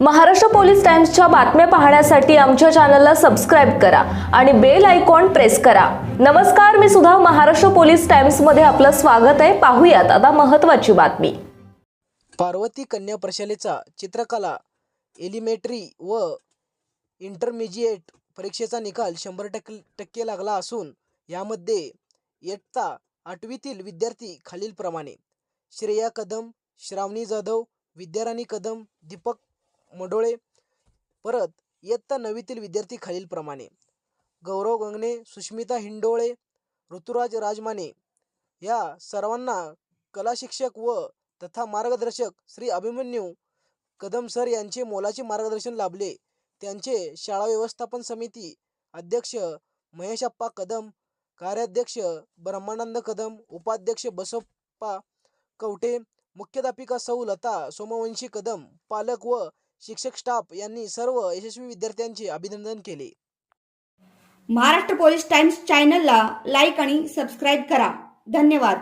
Maharashtra police टाइम्सच्या बातम्या पाहण्यासाठी आमच्या चॅनलला सबस्क्राईब करा आणि बेल आयकॉन प्रेस करा. नमस्कार मी सुद्धा महाराष्ट्र पोलीस टाइम्समध्ये आपलं स्वागत आहे. पाहूयात आता महत्त्वाची बातमी. पार्वती कन्या प्रशालेचा चित्रकला एलिमेंटरी व इंटरमिजिएट परीक्षेचा निकाल शंभर टक्के टक्के लागला असून यामध्ये इयत्ता आठवीतील विद्यार्थी खालीलप्रमाणे. श्रेया कदम श्रावणी जाधव विद्याराणी कदम दीपक मडोळे. परत इयत्ता नववीतील विद्यार्थी खालीलप्रमाणे. गौरव गंगणे सुष्मिता हिंडोळे ऋतुराज राजमाने या सर्वांना कला शिक्षक व तथा मार्गदर्शक श्री अभिमन्यू कदम सर यांचे मोलाचे मार्गदर्शन लाभले. त्यांचे शाळा व्यवस्थापन समिती अध्यक्ष महेशप्पा कदम कार्याध्यक्ष ब्रह्मानंद कदम उपाध्यक्ष बसप्पा कवठे मुख्याध्यापिका सौ लता सोमवंशी कदम पालक व शिक्षक स्टाफ यांनी सर्व यशस्वी विद्यार्थ्यांचे अभिनंदन केले. महाराष्ट्र पोलीस टाइम्स चॅनलला लाईक आणि सबस्क्राईब करा. धन्यवाद.